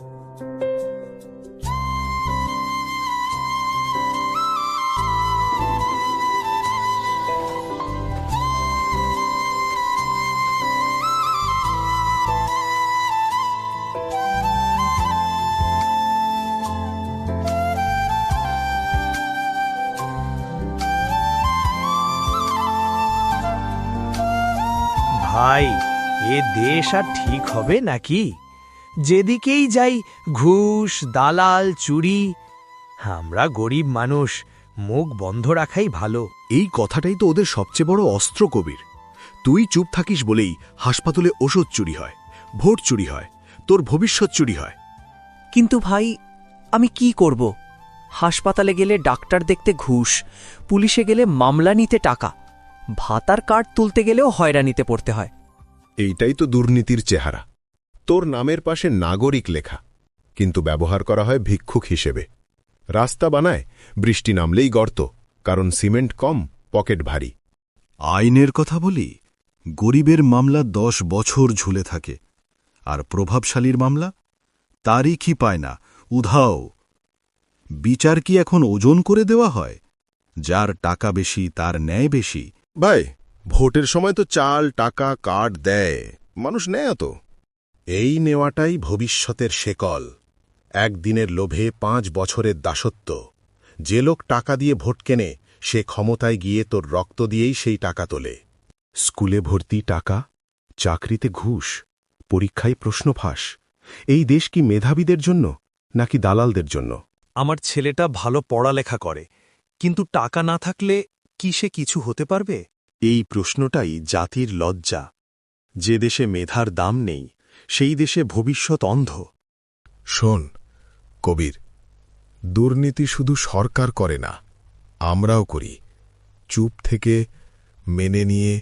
ভাই এ দেশ আর ঠিক হবে নাকি? যেদিকেই যাই ঘুষ দালাল চুরি। আমরা গরিব মানুষ মুখ বন্ধ রাখাই ভালো। এই কথাটাই তো ওদের সবচেয়ে বড় অস্ত্র কবির। তুই চুপ থাকিস বলেই হাসপাতালে ওষুধ চুরি হয় ভোট চুরি হয় তোর ভবিষ্যৎ চুরি হয়। কিন্তু ভাই আমি কি করব? হাসপাতালে গেলে ডাক্তার দেখতে ঘুষ পুলিশে গেলে মামলা নিতে টাকা ভাতার কার্ড তুলতে গেলেও হয়রানিতে পড়তে হয়। এইটাই তো দুর্নীতির চেহারা। তোর নামের পাশে নাগরিক লেখা কিন্তু ব্যবহার করা হয় ভিক্ষুক হিসেবে। রাস্তা বানায় বৃষ্টি নামলেই গর্ত কারণ সিমেন্ট কম পকেট ভারী। আইনের কথা বলি গরিবের মামলা দশ বছর ঝুলে থাকে আর প্রভাবশালীর মামলা তারিখই পায় না উধাও। বিচার কি এখন ওজন করে দেওয়া হয়? যার টাকা বেশি তার ন্যায় বেশি। ভাই ভোটের সময় তো চাল টাকা কার্ড দেয়। মানুষ নেয় তো। এই নেওয়াটাই ভবিষ্যতের শেকল। একদিনের লোভে পাঁচ বছরের দাসত্ব। যে লোক টাকা দিয়ে ভোট কেনে সে ক্ষমতায় গিয়ে তোর রক্ত দিয়েই সেই টাকা তোলে। স্কুলে ভর্তি টাকা চাকরিতে ঘুষ পরীক্ষায় প্রশ্ন ফাঁস। এই দেশ কি মেধাবীদের জন্য নাকি দালালদের জন্য? আমার ছেলেটা ভালো পড়ালেখা করে কিন্তু টাকা না থাকলে কি সে কিছু হতে পারবে? এই প্রশ্নটাই জাতির লজ্জা। যে দেশে মেধার দাম নেই সেই দেশে ভবিষ্যৎ অন্ধ। শোন কবির দুর্নীতি শুধু সরকার করে না আমরাও করি চুপ থেকে মেনে নিয়ে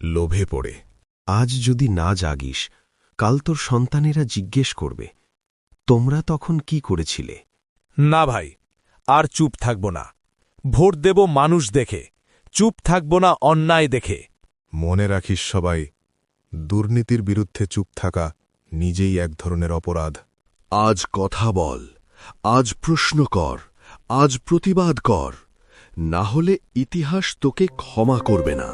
লোভে পড়ে। আজ যদি না জাগিস কাল তোর সন্তানেরা জিজ্ঞেস করবে তোমরা তখন কি করেছিলে? না ভাই আর চুপ থাকব না। ভোট দেব মানুষ দেখে চুপ থাকব না অন্যায় দেখে। মনে রাখিস সবাই দুর্নীতির বিরুদ্ধে চুপ থাকা নিজেই এক ধরনের অপরাধ। আজ কথা বল, আজ প্রশ্ন কর, আজ প্রতিবাদ কর। না হলে ইতিহাস তোকে ক্ষমা করবে না।